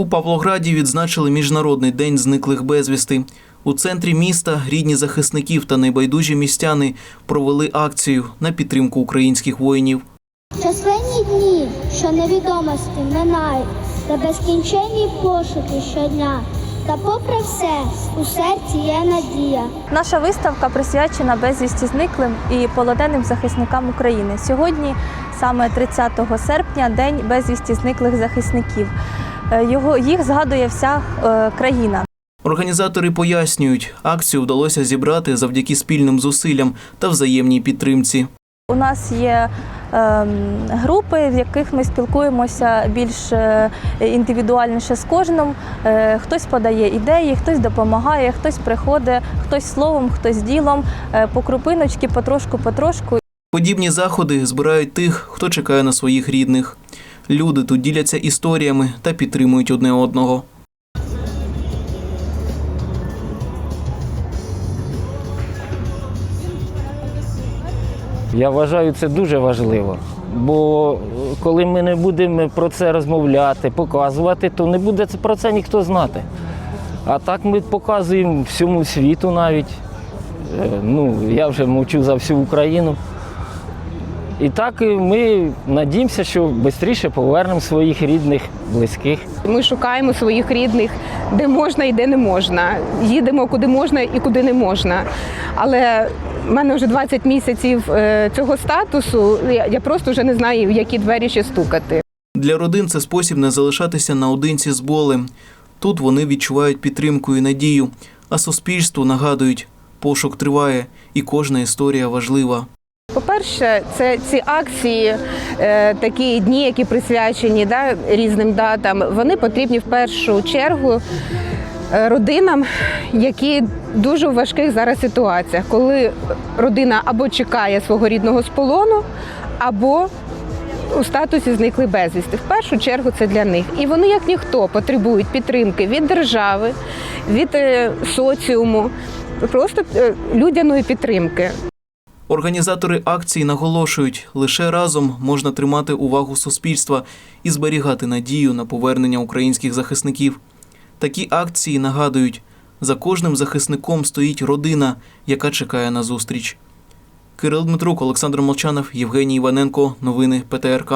У Павлограді відзначили Міжнародний день зниклих безвісти. У центрі міста рідні захисників та найбайдужі містяни провели акцію на підтримку українських воїнів. Численні дні, що невідомості минають, та безкінченні пошуки щодня. Та попри все, у серці є надія. Наша виставка присвячена безвісті зниклим і полоненим захисникам України. Сьогодні, саме 30 серпня, день безвісті зниклих захисників. Е, Його їх згадує вся е, країна. Організатори пояснюють, акцію вдалося зібрати завдяки спільним зусиллям та взаємній підтримці. У нас є ем, групи, в яких ми спілкуємося більш е, індивідуальніше з кожним. Хтось подає ідеї, хтось допомагає, хтось приходить, хтось словом, хтось ділом, по крупиночки, потрошку, потрошку. Подібні заходи збирають тих, хто чекає на своїх рідних. Люди тут діляться історіями та підтримують одне одного. Я вважаю, це дуже важливо. Бо коли ми не будемо про це розмовляти, показувати, то не буде про це ніхто знати. А так ми показуємо всьому світу навіть. Е, Ну, я вже мовчу за всю Україну. І так ми надіємося, що швидше повернемо своїх рідних, близьких. Ми шукаємо своїх рідних, де можна і де не можна. Їдемо куди можна і куди не можна. Але в мене вже 20 місяців е, цього статусу. Я я просто вже не знаю, в які двері ще стукати. Для родин це спосіб не залишатися наодинці з болем. Тут вони відчувають підтримку і надію, а суспільству нагадують, пошук триває і кожна історія важлива. По-перше, це ці акції, е, такі дні, які присвячені да, різним датам, вони потрібні в першу чергу е, родинам, які дуже в важких зараз ситуаціях, коли родина або чекає свого рідного з полону, або у статусі зникли безвісти. В першу чергу це для них. І вони, як ніхто, потребують підтримки від держави, від е, соціуму, просто людяної підтримки. Організатори акції наголошують, лише разом можна тримати увагу суспільства і зберігати надію на повернення українських захисників. Такі акції нагадують, за кожним захисником стоїть родина, яка чекає на зустріч. Кирил Дмитрук, Олександр Молчанов, Євгеній Іваненко. Новини ПТРК.